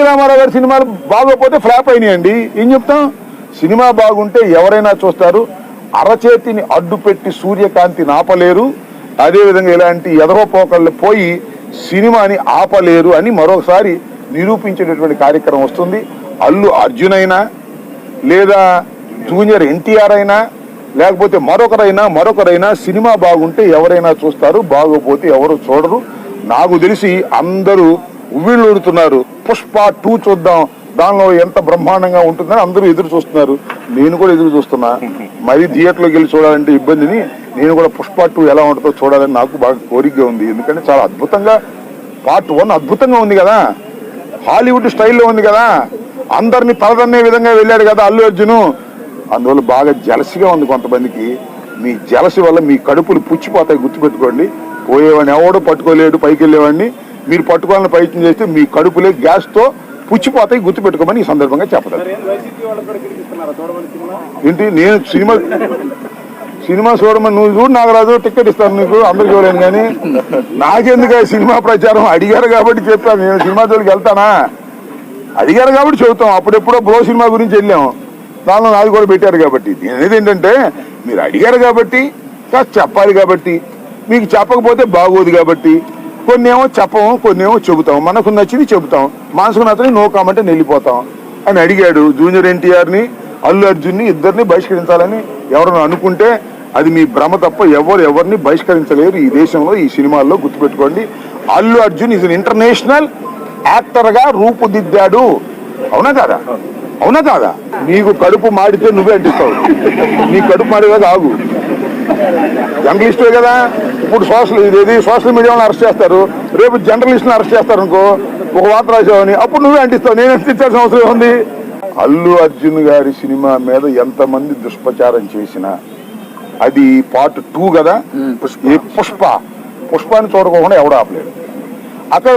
రామారావు గారి సినిమాలు బాగోపోతే ఫ్లాప్ అయినాయండి. ఏం చెప్తాం? సినిమా బాగుంటే ఎవరైనా చూస్తారు. అరచేతిని అడ్డు పెట్టి సూర్యకాంతిని ఆపలేరు అదేవిధంగా ఇలాంటి ఎదరోపోకళ్ళు పోయి సినిమాని ఆపలేరు అని మరొకసారి నిరూపించేటటువంటి కార్యక్రమం వస్తుంది. అల్లు అర్జున్ అయినా లేదా జూనియర్ ఎన్టీఆర్ అయినా లేకపోతే మరొకరైనా మరొకరైనా సినిమా బాగుంటే ఎవరైనా చూస్తారు. బాగోపోతే ఎవరు చూడరు. నాకు తెలిసి అందరూ ఉవ్విళ్ళూరుతున్నారు పుష్ప టూ చూద్దాం. దానిలో ఎంత బ్రహ్మాండంగా ఉంటుందని అందరూ ఎదురు చూస్తున్నారు. నేను కూడా ఎదురు చూస్తున్నా. మరీ థియేటర్లోకి వెళ్ళి చూడాలంటే ఇబ్బందిని నేను కూడా పుష్ప టూ ఎలా ఉంటుందో చూడాలని నాకు బాగా కోరికగా ఉంది. ఎందుకంటే చాలా అద్భుతంగా పార్ట్ వన్ అద్భుతంగా ఉంది కదా. హాలీవుడ్ స్టైల్లో ఉంది కదా. అందరినీ తలదన్నే విధంగా వెళ్ళాడు కదా అల్లు అర్జును. అందువల్ల బాగా జలసిగా ఉంది కొంతమందికి. మీ జలసి వల్ల మీ కడుపులు పుచ్చిపోతాయి గుర్తుపెట్టుకోండి. పోయేవాడిని ఎవడు పట్టుకోలేడు పైకి వెళ్ళేవాడిని మీరు పట్టుకోవాలని ప్రయత్నం చేస్తే మీ కడుపులే గ్యాస్తో పుచ్చిపోతాయి గుర్తుపెట్టుకోమని ఈ సందర్భంగా చెప్పలేదు ఏంటి నేను సినిమా సినిమా చూడమని నువ్వు చూడు నాగరాజు టికెట్ ఇస్తాను నీకు అందరు చూడలేను కానీ నాకెందుకు సినిమా ప్రచారం? అడిగారు కాబట్టి చెప్పాను నేను సినిమా జోలికి వెళ్తానా? అడిగారు కాబట్టి చెబుతాం అప్పుడెప్పుడో బ్రో సినిమా గురించి వెళ్ళాం. దానిలో నాది కూడా పెట్టారు కాబట్టి. అనేది ఏంటంటే మీరు అడిగారు కాబట్టి కాస్త చెప్పాలి కాబట్టి. మీకు చెప్పకపోతే బాగోదు కాబట్టి. కొన్ని ఏమో చెప్పము కొన్ని ఏమో చెబుతాం. మనకు నచ్చింది చెబుతాం. మనసుకు నచ్చని నో కామంటే వెళ్ళిపోతాం. అని అడిగాడు జూనియర్ ఎన్టీఆర్ని అల్లు అర్జున్ని ఇద్దరిని బహిష్కరించాలని. ఎవరైనా అనుకుంటే అది మీ భ్రమ తప్ప ఎవరు ఎవరిని బహిష్కరించలేరు. ఈ దేశంలో ఈ సినిమాల్లో గుర్తుపెట్టుకోండి. అల్లు అర్జున్ ఇస్ ఇంటర్నేషనల్ యాక్టర్గా రూపుదిద్దాడు. అవునా కాదా? అవునా కాదా? నీకు కడుపు మాడితే నువ్వే అంటిస్తావు. నీ కడుపు మాడేదాకా ఆగు. జర్నలిస్టే కదా. ఇప్పుడు సోషల్ ఇదేది? సోషల్ మీడియాలో అరెస్ట్ చేస్తారు. రేపు జర్నలిస్ట్ని అరెస్ట్ చేస్తారు అనుకో ఒక వార్త రాసావని అప్పుడు నువ్వే అంటిస్తావు. నేను అంటించాల్సిన అవసరం ఉంది? అల్లు అర్జున్ గారి సినిమా మీద ఎంతమంది దుష్ప్రచారం చేసినా అది పార్ట్ టూ కదా? పుష్ప. పుష్పాన్ని చూడకోకుండా ఎవడు ఆపలేడు అక్కడ